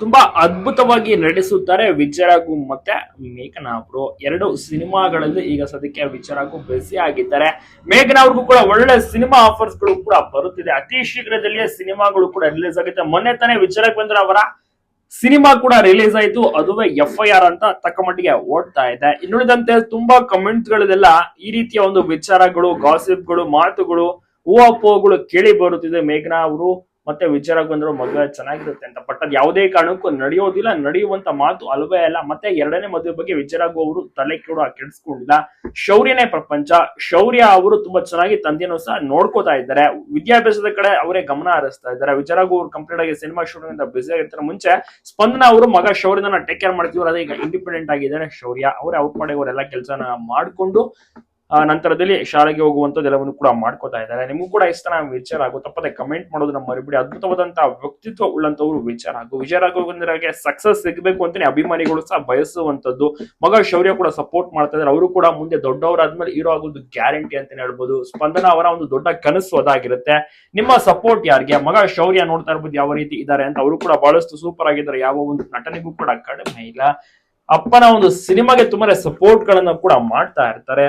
ತುಂಬಾ ಅದ್ಭುತವಾಗಿ ನಟಿಸುತ್ತಾರೆ ವಿಚಾರಗು ಮತ್ತೆ ಮೇಘನಾ ಅವರು. ಎರಡು ಸಿನಿಮಾಗಳಲ್ಲಿ ಈಗ ಸದ್ಯಕ್ಕೆ ವಿಚಾರಗು ಬ್ಯುಸಿ ಆಗಿದ್ದಾರೆ. ಮೇಘನಾ ಅವ್ರಿಗೂ ಕೂಡ ಒಳ್ಳೆ ಸಿನಿಮಾ ಆಫರ್ಸ್ಗಳು ಕೂಡ ಬರುತ್ತಿದೆ. ಅತಿ ಶೀಘ್ರದಲ್ಲಿಯೇ ಸಿನಿಮಾಗಳು ಕೂಡ ರಿಲೀಸ್ ಆಗುತ್ತೆ. ಮೊನ್ನೆ ತಾನೇ ವಿಜಯರಾಘವೇಂದ್ರ ಅವರ ಸಿನಿಮಾ ಕೂಡ ರಿಲೀಸ್ ಆಯ್ತು. ಅದುವೇ ಎಫ್ ಐ ಆರ್ ಅಂತ ತಕ್ಕ ಮಟ್ಟಿಗೆ ಓಡ್ತಾ ಇದೆ. ಇನ್ನುಳಿದಂತೆ ತುಂಬಾ ಕಮೆಂಟ್ಸ್ ಗಳಲ್ಲೆಲ್ಲ ಈ ರೀತಿಯ ಒಂದು ವಿಚಾರಗಳು ಗಾಸಿಪ್ಗಳು ಮಾತುಗಳು ಹೂವಪ್ಪೋಗಳು ಕೇಳಿ ಬರುತ್ತಿದೆ ಮೇಘನಾ ಅವರು. ಮತ್ತೆ ವಿಚಾರಗೊಂಡ್ರು ಮದುವೆ ಚೆನ್ನಾಗಿರುತ್ತೆ ಅಂತ. ಬಟ್ ಅದು ಯಾವುದೇ ಕಾರಣಕ್ಕೂ ನಡೆಯೋದಿಲ್ಲ. ನಡೆಯುವಂತ ಮಾತು ಅಲ್ವೇ ಅಲ್ಲ. ಮತ್ತೆ ಎರಡನೇ ಮದುವೆ ಬಗ್ಗೆ ವಿಚಾರಗು ಅವರು ತಲೆ ಕೂಡ ಕೆಡಿಸ್ಕೊಂಡಿಲ್ಲ. ಶೌರ್ಯನೇ ಪ್ರಪಂಚ. ಶೌರ್ಯ ಅವರು ತುಂಬಾ ಚೆನ್ನಾಗಿ ತಂದೆಯನ್ನು ಸಹ ನೋಡ್ಕೋತಾ ಇದ್ದಾರೆ. ವಿದ್ಯಾಭ್ಯಾಸದ ಕಡೆ ಅವರೇ ಗಮನ ಹರಿಸ್ತಾ ಇದ್ದಾರೆ. ವಿಚಾರಗು ಅವರು ಕಂಪ್ಲೀಟ್ ಆಗಿ ಸಿನಿಮಾ ಶೂಟಿಂಗ್ ಇಂದ ಬಿಸಿ ಆಗಿರ್ತಾರೆ. ಮುಂಚೆ ಸ್ಪಂದನ ಅವರು ಮಗ ಶೌರ್ಯನ ಟೇಕ್ ಕೇರ್ ಮಾಡ್ತಿದ್ರು. ಅದೇ ಈಗ ಇಂಡಿಪೆಂಡೆಂಟ್ ಆಗಿದ್ದಾರೆ. ಶೌರ್ಯ ಅವರೇ ಔಟ್ ಮಾಡಿ ಅವರೆಲ್ಲ ಕೆಲಸನ ಮಾಡಿಕೊಂಡು ನಂತರದಲ್ಲಿ ಶಾಲೆಗೆ ಎಲ್ಲವನ್ನು ಕೂಡ ಮಾಡ್ಕೋತಾ ಇದ್ದಾರೆ. ನಿಮಗೂ ಕೂಡ ಇಷ್ಟ ನಾವು ವಿಚಾರ ಆಗು ತಪ್ಪದೆ ಕಮೆಂಟ್ ಮಾಡೋದನ್ನ ಮರಿಬಿಡಿ. ಅದ್ಭುತವಾದಂತಹ ವ್ಯಕ್ತಿತ್ವ ಉಳ್ಳಂತವರು ವಿಚಾರ ಆಗು. ವಿಚಾರ ಆಗೋದ್ರಿಗೆ ಸಕ್ಸಸ್ ಸಿಗಬೇಕು ಅಂತಾನೆ ಅಭಿಮಾನಿಗಳು ಸಹ ಬಯಸುವಂತದ್ದು ಮಗ ಶೌರ್ಯ ಕೂಡ ಸಪೋರ್ಟ್ ಮಾಡ್ತಾ ಇದ್ದಾರೆ. ಅವರು ಕೂಡ ಮುಂದೆ ದೊಡ್ಡವರಾದ್ಮೇಲೆ ಹೀರೋ ಆಗೋದು ಗ್ಯಾರಂಟಿ ಅಂತಾನೆ ಹೇಳ್ಬೋದು. ಸ್ಪಂದನ ಅವರ ಒಂದು ದೊಡ್ಡ ಕನಸು ಅದಾಗಿರುತ್ತೆ. ನಿಮ್ಮ ಸಪೋರ್ಟ್ ಯಾರಿಗೆ? ಮಗ ಶೌರ್ಯ ನೋಡ್ತಾ ಇರ್ಬೋದು ಯಾವ ರೀತಿ ಇದ್ದಾರೆ ಅಂತ. ಅವರು ಕೂಡ ಬಹಳಷ್ಟು ಸೂಪರ್ ಆಗಿದ್ದಾರೆ. ಯಾವ ಒಂದು ನಟನೆಗೂ ಕೂಡ ಕಡಿಮೆ ಇಲ್ಲ. ಅಪ್ಪನ ಒಂದು ಸಿನಿಮಾಗೆ ತುಂಬಾನೇ ಸಪೋರ್ಟ್ ಗಳನ್ನ ಕೂಡ ಮಾಡ್ತಾ ಇರ್ತಾರೆ.